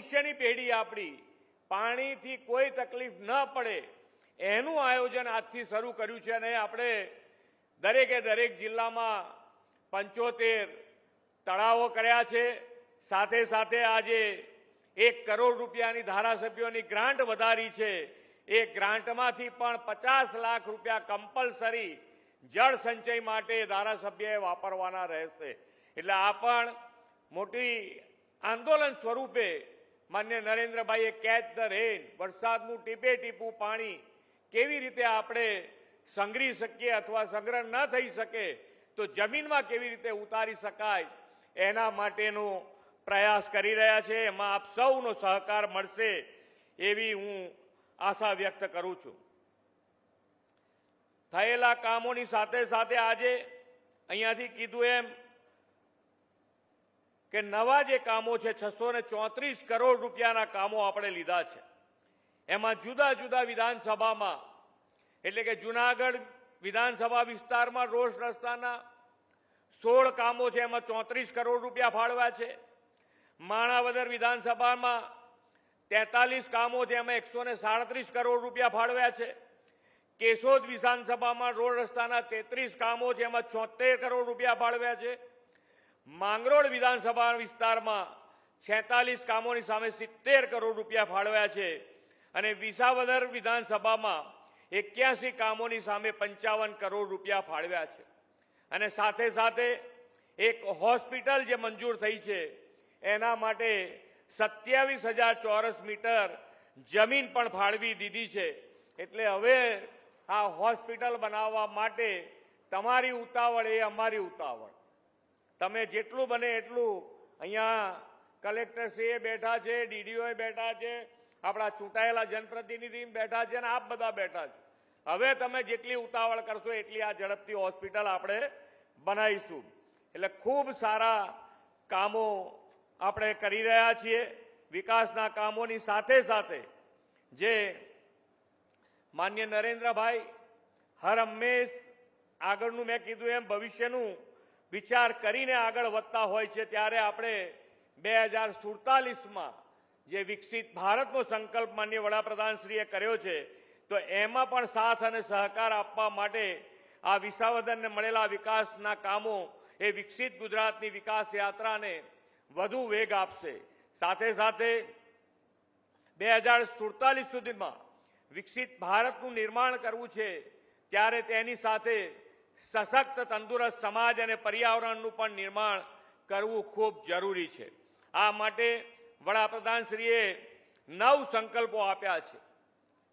ભવિષ્યની પેઢી આપણી પાણીથી કોઈ તકલીફ ન પડે, એનું આયોજન આજથી શરૂ કર્યું છે અને આપણે દરેકે દરેક જિલ્લામાં પંચોતેર તળાવો કર્યા છે. સાથે સાથે આજે એક કરોડ રૂપિયાની ધારાસભ્યોની ગ્રાન્ટ વધારી છે. એ ગ્રાન્ટમાંથી પણ પચાસ લાખ રૂપિયા કમ્પલસરી જળ સંચય માટે ધારાસભ્યએ વાપરવાના રહેશે. એટલે આ પણ મોટી આંદોલન સ્વરૂપે માન્ય નરેન્દ્રભાઈએ કેચ ધ રેન, વરસાદનું ટીપે ટીપું પાણી કેવી રીતે આપણે સંગ્રહી શકીએ અથવા સંગ્રહ ન થઈ શકે, તો જમીનમાં કેવી રીતે ઉતારી શકાય, એના માટેનો પ્રયાસ કરી રહ્યા છે. એમાં આપ સૌનો સહકાર મળશે એવી હું આશા વ્યક્ત કરું છું. થયેલા કામોની સાથે સાથે આજે અહીંયાથી કીધું એમ કે નવા જે કામો છે, છસો ચોત્રીસ કરોડ રૂપિયાના કામો આપણે લીધા છે. એમાં જુદા જુદા વિધાનસભામાં, એટલે કે જુનાગઢ વિધાનસભા વિસ્તારમાં રોડ રસ્તાના સોળ કામો છે, એમાં ચોત્રીસ કરોડ રૂપિયા ફાળવ્યા છે. માણાવદર વિધાનસભામાં તેતાલીસ કામો છે, એમાં એકસો સાડત્રીસ કરોડ રૂપિયા ફાળવ્યા છે. કેશોદ વિધાનસભામાં રોડ રસ્તાના તેત્રીસ કામો છે, એમાં છોતેર કરોડ રૂપિયા ફાળવ્યા છે. માંગરોળ વિધાનસભા વિસ્તારમાં છેતાલીસ કામોની સામે સિત્તેર કરોડ રૂપિયા ફાળવ્યા છે અને વિસાવદર વિધાનસભામાં એક્યાસી કામોની સામે પંચાવન કરોડ રૂપિયા ફાળવ્યા છે. અને સાથે સાથે એક હોસ્પિટલ જે મંજૂર થઈ છે, એના માટે સત્યાવીસ હજાર ચોરસ મીટર જમીન પણ ફાળવી દીધી છે. એટલે હવે આ હોસ્પિટલ બનાવવા માટે તમારી ઉતાવળ એ અમારી ઉતાવળ. તમે જેટલું બને એટલું અહીંયા કલેક્ટરશ્રીએ બેઠા છે ડીડીઓએ બેઠા છે, આપણા ચૂંટાયેલા જનપ્રતિનિધિ બેઠા છે અને આપ બધા બેઠા છો. હવે તમે જેટલી ઉતાવળ કરશો એટલી આ ઝડપથી હોસ્પિટલ આપણે બનાવીશું. એટલે ખૂબ સારા કામો આપણે કરી રહ્યા છીએ. વિકાસના કામોની સાથે સાથે જે માન્ય નરેન્દ્રભાઈ હર હંમેશ આગળનું મેં કીધું એમ ભવિષ્યનું વિચાર કરીને આગળ વધતા હોય છે, ત્યારે આપણે બે હજાર સુડતાલીસમાં જે વિકસિત ભારતનો સંકલ્પ માન્ય વડાપ્રધાનશ્રીએ કર્યો છે, તો એમાં પણ સાથ અને સહકાર આપવા માટે આ વિસાવદનને મળેલા વિકાસના કામો એ વિકસિત ગુજરાતની વિકાસ યાત્રાને વધુ વેગ આપશે. સાથે સાથે બે હજાર સુડતાલીસ સુધીમાં વિકસિત ભારતનું નિર્માણ કરવું છે, ત્યારે તેની સાથે સશક્ત, તંદુરસ્ત સમાજ અને પર્યાવરણનું પણ નિર્માણ કરવું ખૂબ જરૂરી છે. આ માટે વડાપ્રધાનશ્રીએ નવ સંકલ્પો આપ્યા છે.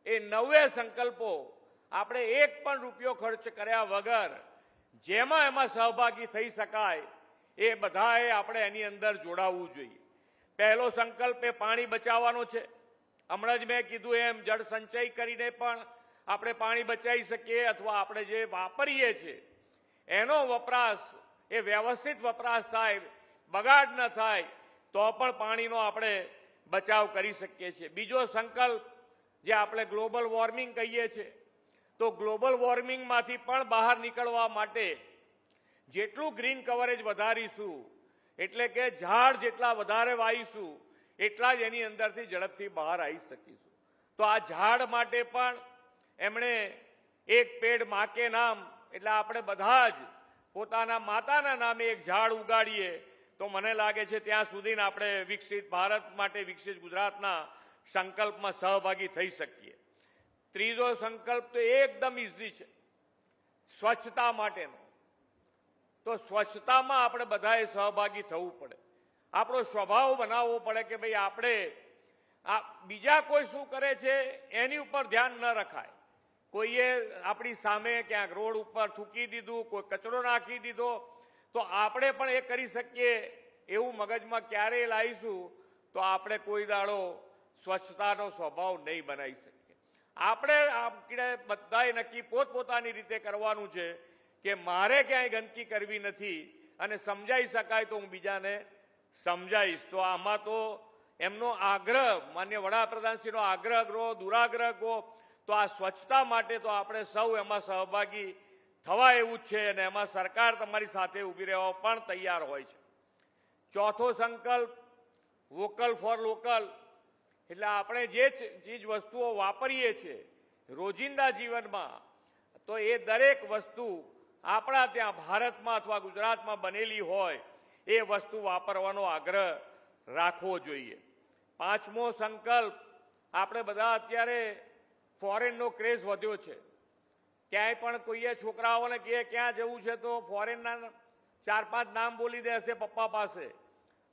એ નવે સંકલ્પો આપણે એક પણ રૂપિયો ખર્ચ કર્યા વગર જેમાં એમાં સહભાગી થઈ શકાય એ બધાએ આપણે એની અંદર જોડાવવું જોઈએ. પહેલો સંકલ્પ એ પાણી બચાવવાનો છે. હમણાં જ મેં કીધું એમ જળ સંચય કરીને પણ આપણે પાણી બચાવી શકીએ અથવા આપણે જે વાપરીએ છીએ, એનો વપરાશ, એ વ્યવસ્થિત વપરાશ થાય, બગાડ ન થાય, તો પણ પાણીનો આપણે બચાવ કરી શકીએ છીએ. બીજો સંકલ્પ જે આપણે ગ્લોબલ વોર્મિંગ કહીએ છીએ, તો ગ્લોબલ વોર્મિંગમાંથી પણ બહાર નીકળવા માટે જેટલું ગ્રીન કવરેજ વધારીશું, એટલે કે ઝાડ જેટલા વધારે વાવીશું, એટલા જ એની અંદરથી ઝડપથી બહાર આવી શકીશું. તો આ ઝાડ માટે પણ એમણે એક પેડ માકે નામ, એટલે આપણે બધા જ પોતાના માતાના નામે એક ઝાડ ઉગાડીએ. તો મને લાગે છે ત્યાં સુધીને આપણે વિકસિત ભારત માટે વિકસિત ગુજરાતના સંકલ્પમાં સહભાગી થઈ શકીએ. ત્રીજો સંકલ્પ તો એકદમ ઇઝી છે. સ્વચ્છતા માટેનો. તો સ્વચ્છતામાં આપણે બધાએ સહભાગી થવું પડે. આપણો સ્વભાવ બનાવવો પડે કે ભાઈ આપણે આ બીજા કોઈ શું કરે છે, એની ઉપર ધ્યાન ન રખાય. કોઈએ આપણી સામે ક્યાંક રોડ ઉપર થૂકી દીધું, કોઈ કચરો નાખી દીધો, તો આપણે પણ એ કરી શકીએ એવું મગજમાં ક્યારેય લાવીશું, તો આપણે કોઈ દાડો સ્વચ્છતાનો સ્વભાવ નહીં બનાવી શકીએ. આપણે આપણે બધાએ નક્કી પોતપોતાની રીતે કરવાનું છે કે મારે ક્યાંય ગંદકી કરવી નથી અને સમજાઈ શકાય તો હું બીજાને સમજાવીશ. તો આમાં તો એમનો આગ્રહ, માન્ય વડાપ્રધાનશ્રીનો આગ્રહ ગ્રહો દુરાગ્રહ કહો તો આ સ્વચ્છતા માટે તો આપણે સૌ એમાં સહભાગી થવા એવું છે અને એમાં સરકાર તમારી સાથે ઊભી રહેવા પણ તૈયાર હોય છે. ચોથો સંકલ્પ, વોકલ ફોર લોકલ. એટલે આપણે જે ચીજ વસ્તુઓ વાપરીએ છીએ રોજિંદા જીવનમાં, તો એ દરેક વસ્તુ આપણા ત્યાં ભારતમાં અથવા ગુજરાતમાં બનેલી હોય, એ વસ્તુ વાપરવાનો આગ્રહ રાખવો જોઈએ. પાંચમો સંકલ્પ, આપણે બધા અત્યારે ફોરેનનો ક્રેઝ વધ્યો છે. ક્યાંય પણ કોઈએ છોકરાઓને કહે, ક્યાં જવું છે? તો ફોરેનના ચાર પાંચ નામ બોલી દેશે પપ્પા પાસે.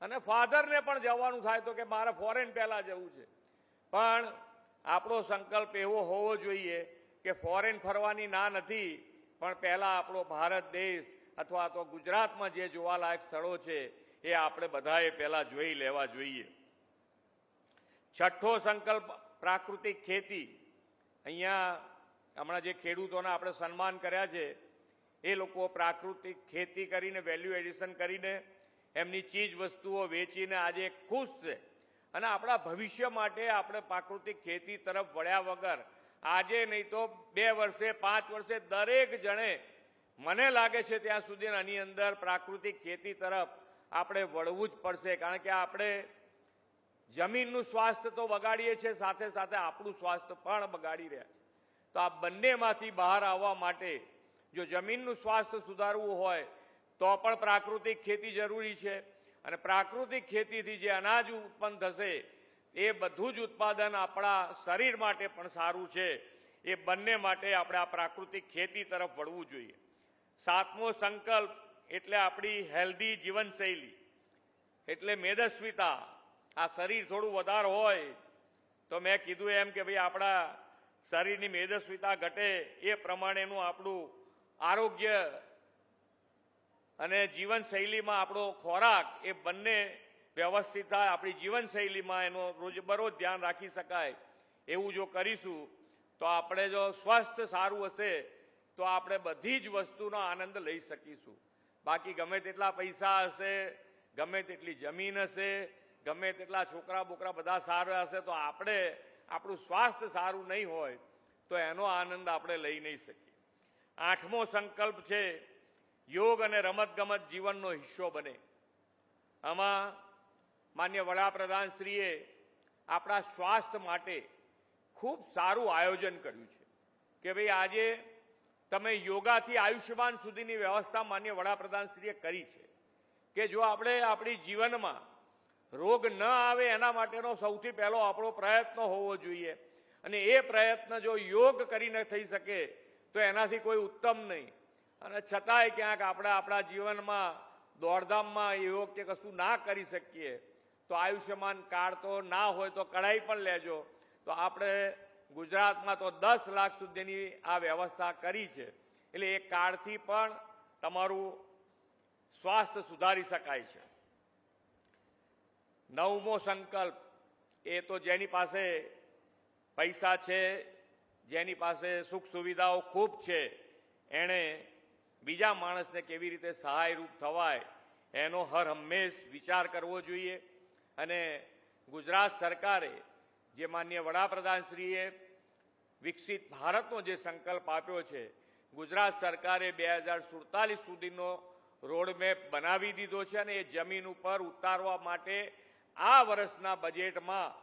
અને ફાધરને પણ જવાનું થાય તો કે, મારે ફોરેન પહેલાં જવું છે. પણ આપણો સંકલ્પ એવો હોવો જોઈએ કે ફોરેન ફરવાની ના નથી, પણ પહેલાં આપણો ભારત દેશ અથવા તો ગુજરાતમાં જે જોવાલાયક સ્થળો છે, એ આપણે બધાએ પહેલાં જોઈ લેવા જોઈએ. છઠ્ઠો સંકલ્પ પ્રાકૃતિક ખેતી. અહીંયા હમણાં જે ખેડૂતોના આપણે સન્માન કર્યા છે, એ લોકો પ્રાકૃતિક ખેતી કરીને વેલ્યુ એડિશન કરીને એમની ચીજ વસ્તુઓ વેચીને આજે ખુશ છે. અને આપણા ભવિષ્ય માટે આપણે પ્રાકૃતિક ખેતી તરફ વળ્યા વગર, આજે નહીં તો બે વર્ષે, પાંચ વર્ષે દરેક જણે મને લાગે છે ત્યાં સુધી આની અંદર પ્રાકૃતિક ખેતી તરફ આપણે વળવું જ પડશે. કારણ કે આપણે જમીનનું સ્વાસ્થ્ય તો બગાડીએ છીએ, સાથે સાથે આપણું સ્વાસ્થ્ય પણ બગાડી રહ્યા છે. તો આ બંનેમાંથી બહાર આવવા માટે જો જમીનનું સ્વાસ્થ્ય સુધારવું હોય, તો પણ પ્રાકૃતિક ખેતી જરૂરી છે. અને પ્રાકૃતિક ખેતીથી જે અનાજ ઉત્પન્ન થશે, એ બધું જ ઉત્પાદન આપણા શરીર માટે પણ સારું છે. એ બંને માટે આપણે આ પ્રાકૃતિક ખેતી તરફ વળવું જોઈએ. સાતમો સંકલ્પ એટલે આપણી હેલ્ધી જીવનશૈલી. એટલે મેદસ્વીતા આ શરીર થોડું વધારે હોય, તો મેં કીધું એમ કે ભાઈ આપણા શરીરની મેદસ્વીતા ઘટે એ પ્રમાણેનું આપણું આરોગ્ય અને જીવનશૈલીમાં આપણો ખોરાક એ બંને વ્યવસ્થિત થાય. આપણી જીવનશૈલીમાં એનો રોજબરોજ ધ્યાન રાખી શકાય. એવું જો કરીશું, તો આપણે જો સ્વસ્થ સારું હશે, તો આપણે બધી જ વસ્તુનો આનંદ લઈ શકીશું. બાકી ગમે તેટલા પૈસા હશે, ગમે તેટલી જમીન હશે ગમે તેટલા છોકરા બોકરા બધા સારા હશે તો આપણે આપણું સ્વાસ્થ્ય સારું નહીં હોય તો એનો આનંદ આપણે લઈ નહીં શકીએ. આઠમો સંકલ્પ છે, યોગ અને રમતગમત જીવનનો હિસ્સો બને. આમાં માન્ય વડાપ્રધાન શ્રીએ આપણા સ્વાસ્થ્ય માટે ખૂબ સારું આયોજન કર્યું છે કે ભાઈ આજે તમે યોગાથી આયુષ્યમાન સુધીની વ્યવસ્થા માન્ય વડાપ્રધાન શ્રીએ કરી છે કે જો આપણે આપણી જીવનમાં રોગ ન આવે એના માટેનો સૌથી પહેલો આપણો પ્રયત્ન હોવો જોઈએ. અને એ પ્રયત્ન જો યોગ કરીને થઈ શકે, તો એનાથી કોઈ ઉત્તમ નહીં. અને છતાંય ક્યાંક આપણે આપણા જીવનમાં, દોડધામમાં યોગ કે કશું ના કરી શકીએ, તો આયુષ્યમાન કાર્ડ તો ના હોય તો કઢાઈ પણ લેજો. તો આપણે ગુજરાતમાં તો દસ લાખ સુધીની આ વ્યવસ્થા કરી છે. એટલે એ કાર્ડથી પણ તમારું સ્વાસ્થ્ય સુધારી શકાય છે. નવમો સંકલ્પ. એ તો જેની પાસે પૈસા છે, જેની પાસે સુખ સુવિધાઓ ખૂબ છે, એણે બીજા માણસને કેવી રીતે સહાયરૂપ થવાય, એનો હર હંમેશ વિચાર કરવો જોઈએ. અને ગુજરાત સરકારે જે માન્ય વડાપ્રધાનશ્રીએ વિકસિત ભારતનો જે સંકલ્પ આપ્યો છે, ગુજરાત સરકારે બે હજાર સુડતાલીસ સુધીનો રોડમેપ બનાવી દીધો છે અને એ જમીન ઉપર ઉતારવા માટે આ વર્ષના બજેટમાં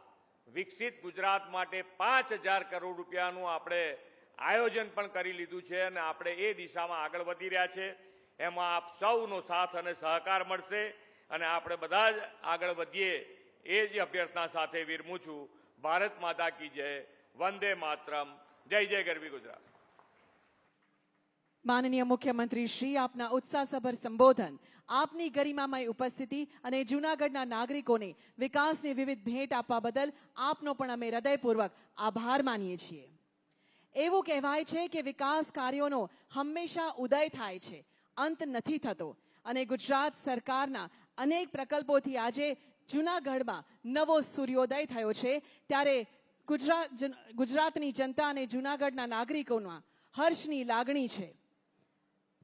વિકસિત ગુજરાત માટે પાંચ હજાર કરોડ રૂપિયાનું આપણે આયોજન પણ કરી લીધું છે અને આપણે એ દિશામાં આગળ વધી રહ્યા છે. એમાં આપ સૌનો સાથ અને સહકાર મળશે અને આપણે બધા જ આગળ વધીએ એ જ અભ્યર્થના સાથે વિરમું છું. ભારત માતા કી જય, વંદે માતરમ. જય જય ગરવી ગુજરાત. માનનીય મુખ્યમંત્રી શ્રી, આપના ઉત્સાહસભર સંબોધન આપની ગરિમામય ઉપસ્થિતિ અને જૂનાગઢના નાગરિકોને વિકાસની વિવિધ ભેટ આપવા બદલ આપનો પણ અમે હૃદયપૂર્વક આભાર માનીએ છીએ. એવું કહેવાય છે કે વિકાસ કાર્યોનો હંમેશા ઉદય થાય છે, અંત નથી થતો અને ગુજરાત સરકારના અનેક પ્રકલ્પોથી આજે જૂનાગઢમાં નવો સૂર્યોદય થયો છે. ત્યારે ગુજરાત ગુજરાતની જનતા અને જૂનાગઢના નાગરિકોમાં હર્ષની લાગણી છે.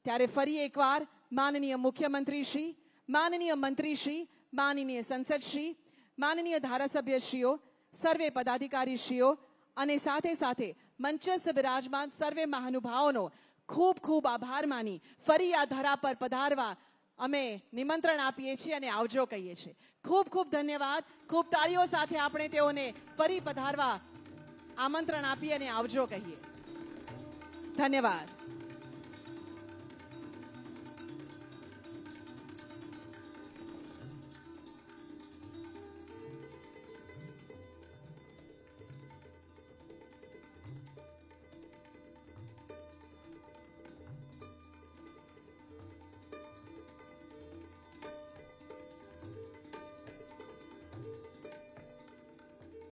ત્યારે ફરી એકવાર માનનીય મુખ્યમંત્રી શ્રી માનનીય મંત્રીશ્રી માનનીય સંસદ શ્રી માનનીય ધારાસભ્યશ્રીઓ સર્વે પદાધિકારીશ્રીઓ અને સાથે સાથે મંચસ્થ બિરાજમાન સર્વે મહાનુભાવોનો ખૂબ ખૂબ આભાર માની ફરી આ ધરા પર પધારવા અમે નિમંત્રણ આપીએ છીએ અને આવજો કહીએ છીએ. ખૂબ ખૂબ ધન્યવાદ. ખૂબ તાળીઓ સાથે આપણે તેઓને ફરી પધારવા આમંત્રણ આપી અને આવજો કહીએ. ધન્યવાદ.